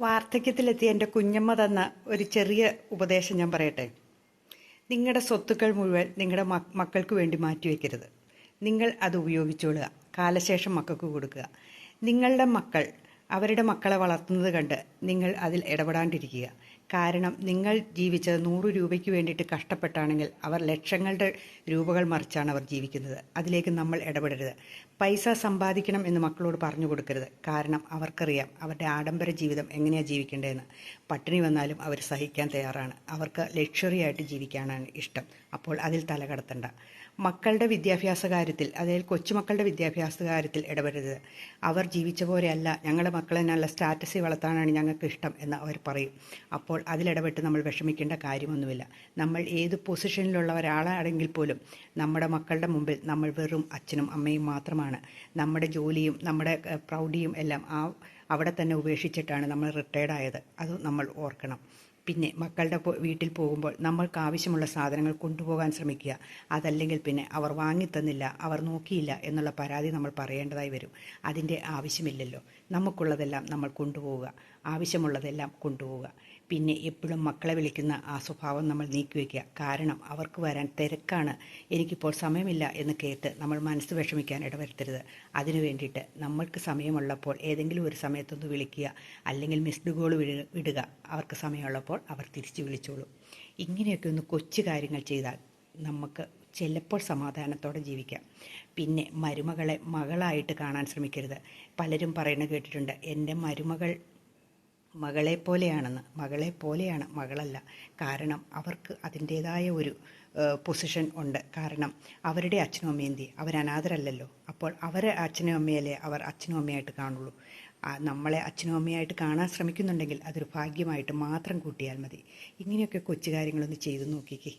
വാർദ്ധക്യത്തിലെത്തിയ എന്റെ കുഞ്ഞമ്മ തന്ന ഒരു ചെറിയ ഉപദേശം ഞാൻ പറയട്ടെ? നിങ്ങളുടെ സ്വത്തുക്കൾ മുഴുവൻ നിങ്ങളുടെ മക്കൾക്ക് വേണ്ടി മാറ്റിവെക്കരുത്. നിങ്ങൾ അത് ഉപയോഗിച്ചോളുക. കാലശേഷം മക്കൾക്ക് കൊടുക്കുക. നിങ്ങളുടെ മക്കൾ അവരുടെ മക്കളെ വളർത്തുന്നത് കണ്ട് നിങ്ങൾ അതിൽ ഇടപെടാണ്ടിരിക്കുക. കാരണം നിങ്ങൾ ജീവിച്ചത് നൂറ് രൂപയ്ക്ക് വേണ്ടിയിട്ട് കഷ്ടപ്പെട്ടാണെങ്കിൽ അവർ ലക്ഷങ്ങളുടെ രൂപകൾ മറിച്ചാണ് അവർ ജീവിക്കുന്നത്. അതിലേക്ക് നമ്മൾ ഇടപെടരുത്. പൈസ സമ്പാദിക്കണം എന്ന് മക്കളോട് പറഞ്ഞു കൊടുക്കരുത്. കാരണം അവർക്കറിയാം അവരുടെ ആഡംബര ജീവിതം എങ്ങനെയാണ് ജീവിക്കേണ്ടതെന്ന്. പട്ടിണി വന്നാലും അവർ സഹിക്കാൻ തയ്യാറാണ്. അവർക്ക് ലക്ഷറി ആയിട്ട് ജീവിക്കാനാണ് ഇഷ്ടം. അപ്പോൾ അതിൽ തലകടത്തണ്ട മക്കളുടെ വിദ്യാഭ്യാസ കാര്യത്തിൽ അതായത് കൊച്ചുമക്കളുടെ വിദ്യാഭ്യാസ കാര്യത്തിൽ ഇടപെടരുത്. അവർ ജീവിച്ച പോലെയല്ല ഞങ്ങളുടെ മക്കളെ നല്ല സ്റ്റാറ്റസിൽ വളർത്താനാണ് ഞങ്ങൾക്ക് ഇഷ്ടം എന്ന് അവർ പറയും. അപ്പോൾ അതിലിടപെട്ട് നമ്മൾ വിഷമിക്കേണ്ട കാര്യമൊന്നുമില്ല. നമ്മൾ ഏത് പൊസിഷനിലുള്ള ഒരാളാണെങ്കിൽ പോലും നമ്മുടെ മക്കളുടെ മുമ്പിൽ നമ്മൾ വെറും അച്ഛനും അമ്മയും മാത്രമാണ്. നമ്മുടെ ജോലിയും നമ്മുടെ പ്രൗഢിയും എല്ലാം ആ അവിടെ തന്നെ ഉപേക്ഷിച്ചിട്ടാണ് നമ്മൾ റിട്ടയർഡ് ആയത് അത് നമ്മൾ ഓർക്കണം. പിന്നെ മക്കളുടെ വീട്ടിൽ പോകുമ്പോൾ നമ്മൾക്ക് ആവശ്യമുള്ള സാധനങ്ങൾ കൊണ്ടുപോകാൻ ശ്രമിക്കുക. അതല്ലെങ്കിൽ പിന്നെ അവർ വാങ്ങിത്തന്നില്ല അവർ നോക്കിയില്ല എന്നുള്ള പരാതി നമ്മൾ പറയേണ്ടതായി വരും. അതിന്റെ ആവശ്യമില്ലല്ലോ. നമുക്കുള്ളതെല്ലാം നമ്മൾ കൊണ്ടുപോവുക. ആവശ്യമുള്ളതെല്ലാം കൊണ്ടുപോവുക. പിന്നെ എപ്പോഴും മക്കളെ വിളിക്കുന്ന ആ സ്വഭാവം നമ്മൾ നീക്കിവെക്കുക കാരണം അവർക്ക് വരാൻ തിരക്കാണ്. എനിക്കിപ്പോൾ സമയമില്ല എന്ന് കേട്ട് നമ്മൾ മനസ്സ് വിഷമിക്കാൻ ഇടവരുത്തരുത്. അതിനു വേണ്ടിയിട്ട് നമ്മൾക്ക് സമയമുള്ളപ്പോൾ ഏതെങ്കിലും ഒരു സമയത്തൊന്ന് വിളിക്കുക. അല്ലെങ്കിൽ മിസ്ഡ് കോൾ വിടുക. അവർക്ക് സമയമുള്ളപ്പോൾ അവർ തിരിച്ചു വിളിച്ചോളും. ഇങ്ങനെയൊക്കെ ഒന്ന് കൊച്ചു കാര്യങ്ങൾ ചെയ്താൽ നമുക്ക് ചിലപ്പോൾ സമാധാനത്തോടെ ജീവിക്കാം. പിന്നെ മരുമകളെ മകളായിട്ട് കാണാൻ ശ്രമിക്കരുത്. പലരും പറയുന്നത് കേട്ടിട്ടുണ്ട് എന്റെ മരുമകൾ മകളെ പോലെയാണെന്ന്. മകളെ പോലെയാണ് മകളല്ല. കാരണം അവർക്ക് അതിന്റേതായ ഒരു പൊസിഷൻ ഉണ്ട്. കാരണം അവരുടെ അച്ഛനും അമ്മയും എന്തി അവർ അനാഥരല്ലല്ലോ അപ്പോൾ അവരെ അച്ഛനും അമ്മയല്ലേ അവർ അച്ഛനും അമ്മയായിട്ട് കാണുള്ളൂ. നമ്മളെ അച്ഛനും അമ്മയായിട്ട് കാണാൻ ശ്രമിക്കുന്നുണ്ടെങ്കിൽ അതൊരു ഭാഗ്യമായിട്ട് മാത്രം കൂട്ടിയാൽ മതി. ഇങ്ങനെയൊക്കെ കൊച്ചു കാര്യങ്ങളൊന്ന് ചെയ്തു നോക്കിക്കേ.